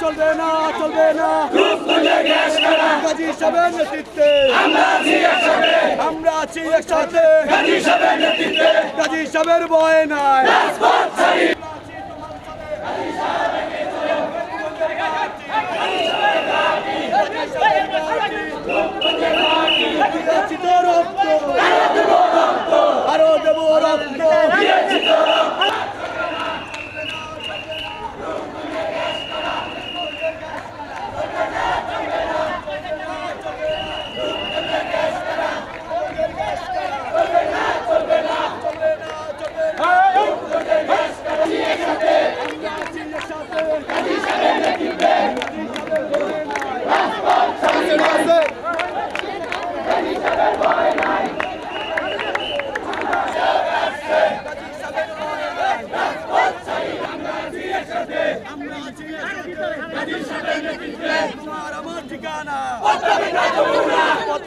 চলবে না চলবে না। আমরা আছি একসাথে। কাজী সাহেবের ভয় নাই। দিয়েছি তো রক্ত। আরও দেবো রক্ত।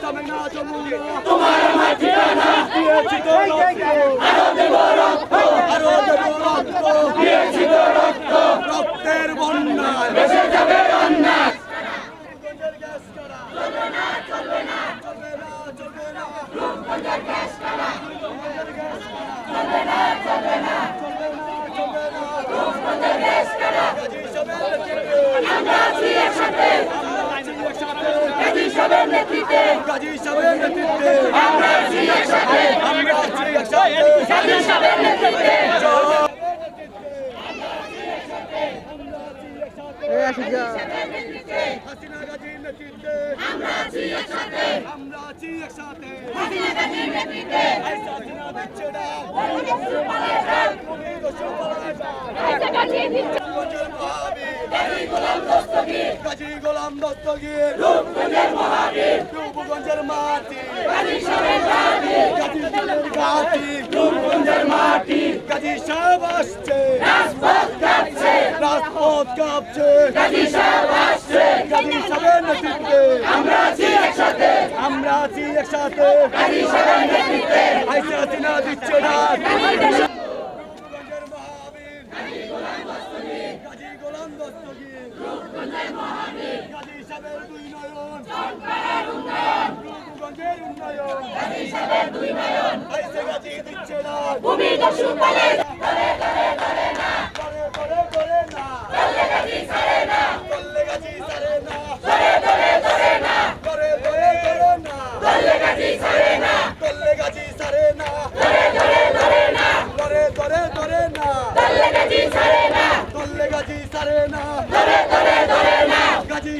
পদ্মা না যমুনা তোমার আমার ঠিকানা দিয়েছি তো রক্ত। আরও দেব রক্ত দিয়েছি তো রক্ত রক্তের বন্যায় বেঁচে যাবে অন্যায় চলবে না চলবে না চলবে না চলবে না রূপগঞ্জের গ্যাস কারা রূপগঞ্জের গ্যাস কারা চলবে না চলবে না চলবে না চলবে না রূপগঞ্জের গ্যাস কারা গাজী সাহেবের নেতৃত্বে আমরা আছি একসাথে আমরা আছি একসাথে গাজী সাহেবের নেতৃত্বে। গাজী সাহেবের নেতৃত্বে। আমরা আছি একসাথে আমরা আছি একসাথে গাজী সাহেবের নেতৃত্বে। হাসিনা গাজীর নেতৃত্বে। আমরা আছি একসাথে আমরা আছি একসাথে হাসিনা গাজীর নেতৃত্বে। হাসিনা দিচ্ছে না। তুমি দোষী পালায় যা রূপগঞ্জের মহাবীর গাজী গোলাম দস্তগীর রূপগঞ্জের মহাবীর। রূপগঞ্জের মাটি। গাজী সাহেবের ঘাটি গাজী সাহেবের ঘাটি। রূপগঞ্জের মাটি। গাজী সাহেব আসছে। রাজপথ কাঁপছে। রাজপথ কাঁপছে। গাজী সাহেব আসছে। গাজী সাহেবের নেতৃত্বে। আমরা আছি একসাথে। আমরা আছি একসাথে। গাজী সাহেবের নেতৃত্বে। আইসে হাসিনা দিচ্ছে না রূপগঞ্জের মহাবীর গাজী গোলাম দস্তগীর মহাবীর গাজী সাহেবের দুই নয়ন রূপগঞ্জের উন্নয়ন গাজী সাহেবের দুই নয়ন আইসে গাজী দিচ্ছে না ভূমি দস্যু পালে করে করে করে না করলে গাজী সারে না করে করে করে না করলে গাজী সারে না করলে গাজী সারে না করে করে করে না করলে গাজী সারে না গাজী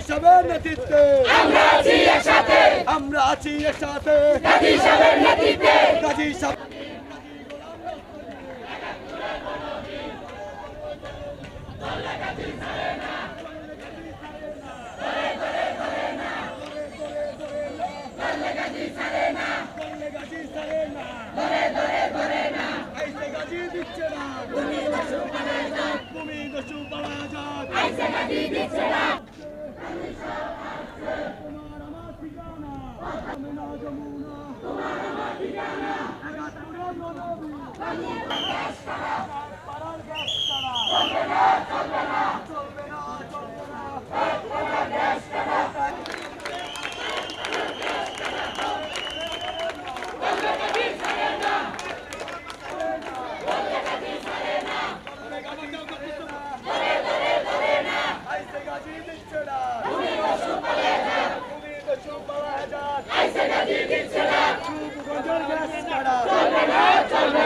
সাহেবের নেতৃত্বে। আমরা আছি একসাথে। আমরা আছি একসাথে। গাজী সাহেবের নেতৃত্বে। গাজী সাহেব দিচ্ছে না। দস্যু পালা যাক তুমি দস্যু পালা যাক আইসে গাজী দিচ্ছে না। তোমার আমার ঠিকানা আমি না যমুনা তোমার আমার ঠিকানা একাত্তরের নবী পাড়ার গ্যাস ছাড়া চলবে না চলবে না চলবে না চলবে না গ্যাস ছাড়া আইসে গাজী দিচ্ছে না তুমি দস্যু পালা যাক তুমি দস্যু পালা যাক আইসে গাজী দিচ্ছে না রূপগঞ্জের গ্যাস ছাড়া চলবে না চলবে